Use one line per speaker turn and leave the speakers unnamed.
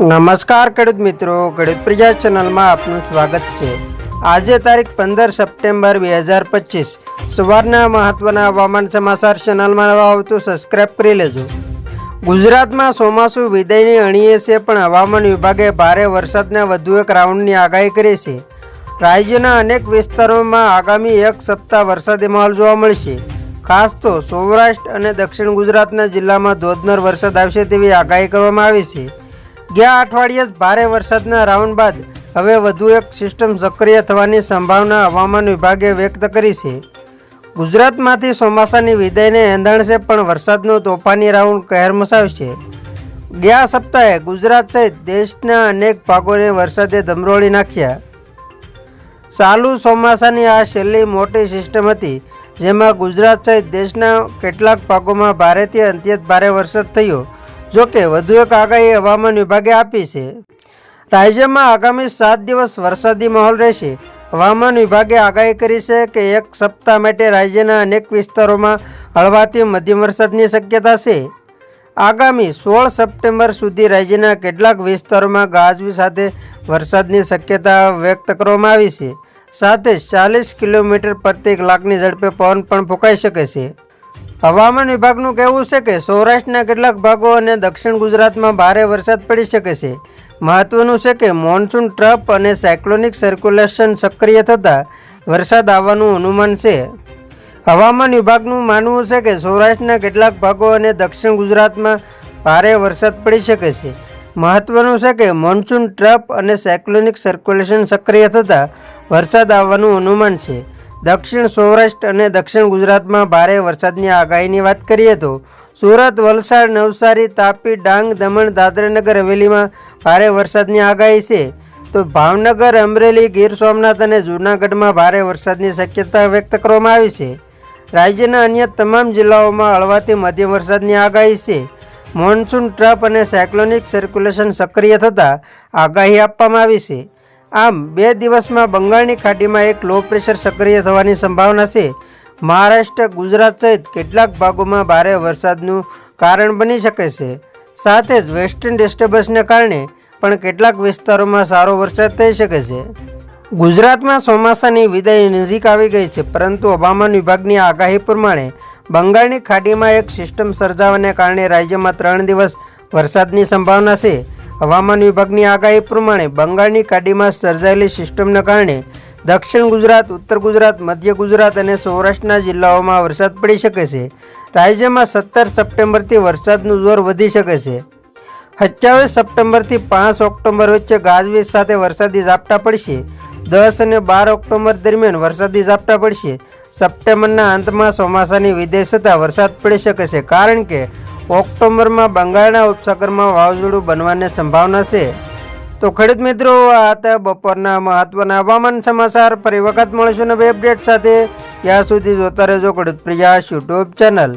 નમસ્કાર ખેડૂત મિત્રો, ખેડૂત પ્રજા ચેનલમાં આપનું સ્વાગત છે. આજે તારીખ પંદર સપ્ટેમ્બર બે હજાર પચીસ. સવારના મહત્વના હવામાન સમાચાર ચેનલમાં આવતું સબસ્ક્રાઈબ કરી લેજો. ગુજરાતમાં ચોમાસું વિદાયની અણીએ છે, પણ હવામાન વિભાગે ભારે વરસાદના વધુ એક રાઉન્ડની આગાહી કરી છે. રાજ્યના અનેક વિસ્તારોમાં આગામી એક સપ્તાહ વરસાદી માહોલ જોવા મળશે. ખાસ તો સૌરાષ્ટ્ર અને દક્ષિણ ગુજરાતના જિલ્લામાં ધોધમાર વરસાદ આવશે તેવી આગાહી કરવામાં આવી છે. ગયા અઠવાડિયે જ ભારે વરસાદના રાઉન્ડ બાદ હવે વધુ એક સિસ્ટમ સક્રિય થવાની સંભાવના હવામાન વિભાગે વ્યક્ત કરી છે. ગુજરાતમાંથી ચોમાસાની વિદાયને એંધાણશે પણ વરસાદનો તોફાની રાઉન્ડ કહેર મચાવશે. ગયા સપ્તાહે ગુજરાત સહિત દેશના અનેક ભાગોને વરસાદે ધમરોળી નાખ્યા. ચાલુ ચોમાસાની આ છેલ્લી મોટી સિસ્ટમ હતી, જેમાં ગુજરાત સહિત દેશના કેટલાક ભાગોમાં ભારેથી અંત્યત ભારે વરસાદ થયો. જો કે વધુ એક આગાહી હવામાન વિભાગે આપી છે. રાજ્યમાં આગામી સાત દિવસ વરસાદી માહોલ રહેશે. હવામાન વિભાગે આગાહી કરી છે કે એક સપ્તાહ માટે રાજ્યના અનેક વિસ્તારોમાં હળવાથી મધ્યમ વરસાદની શક્યતા છે. આગામી સોળ સપ્ટેમ્બર સુધી રાજ્યના કેટલાક વિસ્તારોમાં ગાજવી સાથે વરસાદની શક્યતા વ્યક્ત કરવામાં આવી છે. સાથે ચાલીસ કિલોમીટર પ્રતિ કલાકની ઝડપે પવન પણ ફૂંકાઈ શકે છે. હવામાન વિભાગનું કહેવું છે કે સૌરાષ્ટ્રના કેટલાક ભાગો અને દક્ષિણ ગુજરાતમાં ભારે વરસાદ પડી શકે છે. મહત્વનું છે કે મોન્સૂન ટ્રપ અને સાયક્લોનિક સર્ક્યુલેશન સક્રિય થતાં વરસાદ આવવાનું અનુમાન છે. હવામાન વિભાગનું માનવું છે કે સૌરાષ્ટ્રના કેટલાક ભાગો અને દક્ષિણ ગુજરાતમાં ભારે વરસાદ પડી શકે છે. મહત્વનું છે કે મોન્સૂન ટ્રપ અને સાયક્લોનિક સર્ક્યુલેશન સક્રિય થતાં વરસાદ આવવાનું અનુમાન છે. દક્ષિણ સૌરાષ્ટ્ર અને દક્ષિણ ગુજરાતમાં ભારે વરસાદની આગાહીની વાત કરીએ તો સુરત, વલસાડ, નવસારી, તાપી, ડાંગ, દમણ, દાદરાનગર હવેલીમાં ભારે વરસાદની આગાહી છે. તો ભાવનગર, અમરેલી, ગીર સોમનાથ અને જૂનાગઢમાં ભારે વરસાદની શક્યતા વ્યક્ત કરવામાં આવી છે. રાજ્યના અન્ય તમામ જિલ્લાઓમાં હળવાથી મધ્યમ વરસાદની આગાહી છે. મોન્સૂન ટ્રફ અને સાયક્લોનિક સર્ક્યુલેશન સક્રિય થતાં આગાહી આપવામાં આવી છે. આમ, બે દિવસમાં બંગાળની ખાડીમાં એક લો પ્રેશર સક્રિય થવાની સંભાવના છે. મહારાષ્ટ્ર, ગુજરાત સહિત કેટલાક ભાગોમાં ભારે વરસાદનું કારણ બની શકે છે. સાથે જ વેસ્ટર્ન ડિસ્ટર્બન્સને કારણે પણ કેટલાક વિસ્તારોમાં સારો વરસાદ થઈ શકે છે. ગુજરાતમાં ચોમાસાની વિદાય નજીક આવી ગઈ છે, પરંતુ હવામાન વિભાગની આગાહી પ્રમાણે બંગાળની ખાડીમાં એક સિસ્ટમ સર્જાવાને કારણે રાજ્યમાં ત્રણ દિવસ વરસાદની સંભાવના છે. હવામાન વિભાગની આગાહી પ્રમાણે બંગાળની ખાડીમાં સર્જાયેલી સિસ્ટમના કારણે દક્ષિણ ગુજરાત, ઉત્તર ગુજરાત, મધ્ય ગુજરાત અને સૌરાષ્ટ્રના જિલ્લાઓમાં વરસાદ પડી શકે છે. રાજ્યમાં સત્તર સપ્ટેમ્બરથી વરસાદનું જોર વધી શકે છે. સત્યાવીસ સપ્ટેમ્બરથી પાંચ ઓક્ટોબર વચ્ચે ગાજવીજ સાથે વરસાદી ઝાપટા પડશે. દસ અને બાર ઓક્ટોબર દરમિયાન વરસાદી ઝાપટા પડશે. સપ્ટેમ્બરના અંતમાં ચોમાસાની વિદેશ થતાં વરસાદ પડી શકે છે. કારણ કે ઓક્ટોબરમાં બંગાળના ઉપસાગરમાં વાવાઝોડું બનવાની સંભાવના છે. તો ખેડૂત મિત્રો, આ હતા બપોરના મહત્વના હવામાન સમાચાર. ફરી વખત મળીશું નવી અપડેટ સાથે. ત્યાં સુધી જોતા રહેજો ખેડૂત પ્રયાસ યુટ્યુબ ચેનલ